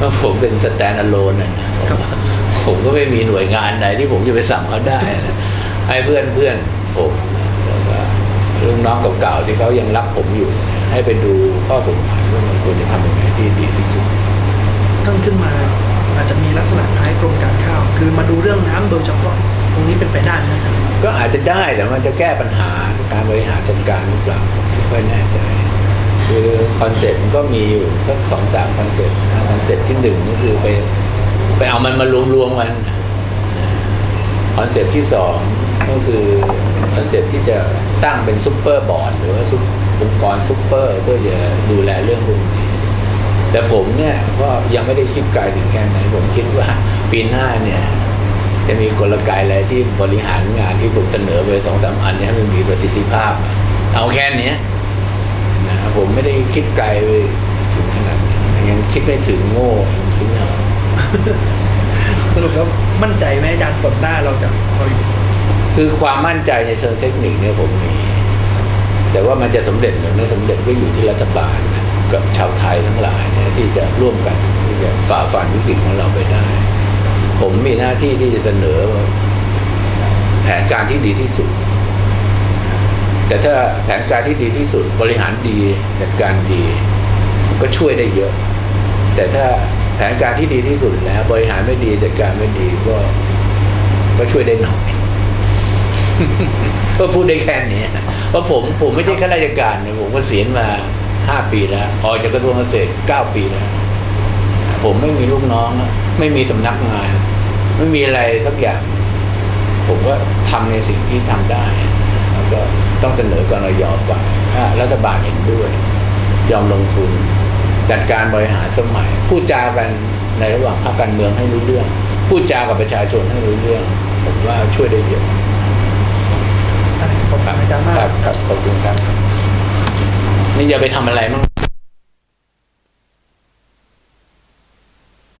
ว่าผมเป็นสแตนด์อะโลนนะผมผมก็ไม่มีหน่วยงานไหนที่ผมจะไปสั่งเขาได้นะให้เพื่อนเพื่อนผมแล้วก็ลูกน้องเก่าๆที่เขายังรักผมอยู่เนี่ยให้ไปดูข้อกฎหมายว่ามันควรจะทำยังไงที่ดีที่สุดต้องขึ้นมาอาจจะมีลักษณะคล้ายกรมการข้าว คือมาดูเรื่องน้ำโดยเฉพาะตรงนี้เป็นไปได้ไหมอาจารย์ก็อาจจะได้แต่มันจะแก้ปัญหาการบริหารจัดการหรือเปล่าไม่ค่อยแน่ใจ คอนเซ็ปต์มันก็มีอยู่สักสองสามคอนเซ็ปต์นะคอนเซ็ปต์ที่หนึ่งก็คือไปไปเอามันมารวมๆกันคอนเซ็ปต์ที่สองก็คือคอนเซ็ปต์ที่จะตั้งเป็นซุปเปอร์บอร์ดหรือว่าซุปองค์กรซุปเปอร์เพื่อจะดูแลเรื่องพวกนี้ แต่ผมเนี่ยก็ยังไม่ได้คิดไกลถึงแค่นั้นผมคิดว่าปีหน้าเนี่ยจะมีกลไกอะไรที่บริหารงานที่ผมเสนอไปสองสามอันนี่ยให้มันมีประสิทธิภาพ เอาแค่นี้ ผมไม่ได้คิดไกลไปถึงขนาดนั้นยังคิดไม่ถึงโง่ยังคิดไม่ออกสรุปแล้วมั่นใจไหมอาจารย์ฝนหน้าเราจะเอาอยู่คือความมั่นใจในเชิงเทคนิคเนี่ยผมมี แต่ว่ามันจะสำเร็จหรือไม่สำเร็จก็อยู่ที่รัฐบาลนะกับชาวไทยทั้งหลายเนี่ยที่จะร่วมกันที่จะฝ่าฟันวิกฤตของเราไปได้ ผมมีหน้าที่ที่จะเสนอ แผนการที่ดีที่สุด แต่ถ้าแผนการที่ดีที่สุดบริหารดีจัดการดีก็ช่วยได้เยอะ แต่ถ้าแผนการที่ดีที่สุดแล้ว บริหารไม่ดีจัดการไม่ดีก็ก็ช่วยได้น้อยก็พูดได้แค่นี้เพราะผมผมไม่ใช่ข้าราชการนะผมเกษียณมาห้าปีแล้วออกจากกระทรวงเกษตรเก้าปีแล้ว ผมไม่มีลูกน้อง ไม่มีสำนักงาน ไม่มีอะไรสักอย่าง ผมก็ทำในสิ่งที่ทำได้ ก็ต้องเสนอกรยอไปถ้ารัฐบาลเห็นด้วย ยอมลงทุน จัดการบริหารสมัย พูดจากันในระหว่างภาคการเมืองให้รู้เรื่อง พูดจากับประชาชนให้รู้เรื่อง ผมว่าช่วยได้เยอะขอบคุณอาจารย์มากครับครับขอบคุณครับ นี่อย่าไปทำอะไรมั่ง